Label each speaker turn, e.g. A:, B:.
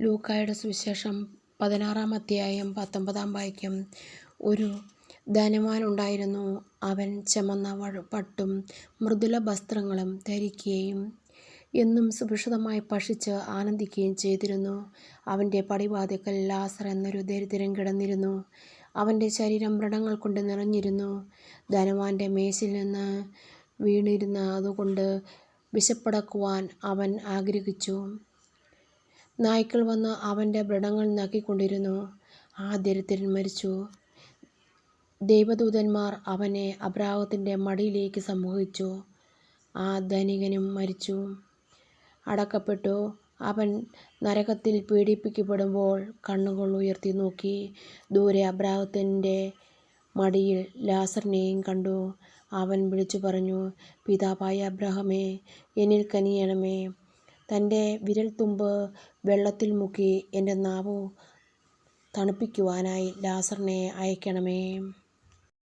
A: ലൂക്കായുടെ സുവിശേഷം പതിനാറാം അധ്യായം പത്തൊമ്പതാം വാക്യം. ഒരു ധനവാനുണ്ടായിരുന്നു. അവൻ ചമന്ന പട്ടും മൃദുല വസ്ത്രങ്ങളും ധരിക്കുകയും എന്നും സുഭിക്ഷിതമായി ഭക്ഷിച്ച് ആനന്ദിക്കുകയും ചെയ്തിരുന്നു. അവന്റെ പടിവാതിക്കൽ ലാസർ എന്നൊരു ദരിദ്രൻ കിടന്നിരുന്നു. അവന്റെ ശരീരം മൃണങ്ങൾ കൊണ്ട് നിറഞ്ഞിരുന്നു. ധനവാന്റെ മേശിൽ നിന്ന് വീണിരുന്ന അതുകൊണ്ട് വിശപ്പടക്കുവാൻ അവൻ ആഗ്രഹിച്ചു. നായ്ക്കൾ വന്ന് അവന്റെ വ്രണങ്ങൾ നക്കിക്കൊണ്ടിരുന്നു. ആ ദരിദ്രൻ മരിച്ചു. ദൈവദൂതന്മാർ അവനെ അബ്രാഹത്തിന്റെ മടിയിലേക്ക് സമൂഹിച്ചു. ആ ധനികനും മരിച്ചു. അടക്കപ്പെട്ടു. അവൻ നരകത്തിൽ പീഡിപ്പിക്കപ്പെടുമ്പോൾ കണ്ണുകൾ ഉയർത്തി നോക്കി. ദൂരെ അബ്രാഹത്തിന്റെ മടിയിൽ ലാസറിനെയും കണ്ടു. അവൻ വിളിച്ചു പറഞ്ഞു പിതാവായ അബ്രഹമേ എന്നിൽ കനിയണമേ. തന്റെ വിരൽത്തുമ്പ് വെള്ളത്തിൽ മുക്കി എന്റെ നാവു തണുപ്പിക്കുവാനായി ലാസറിനെ അയക്കണമേ.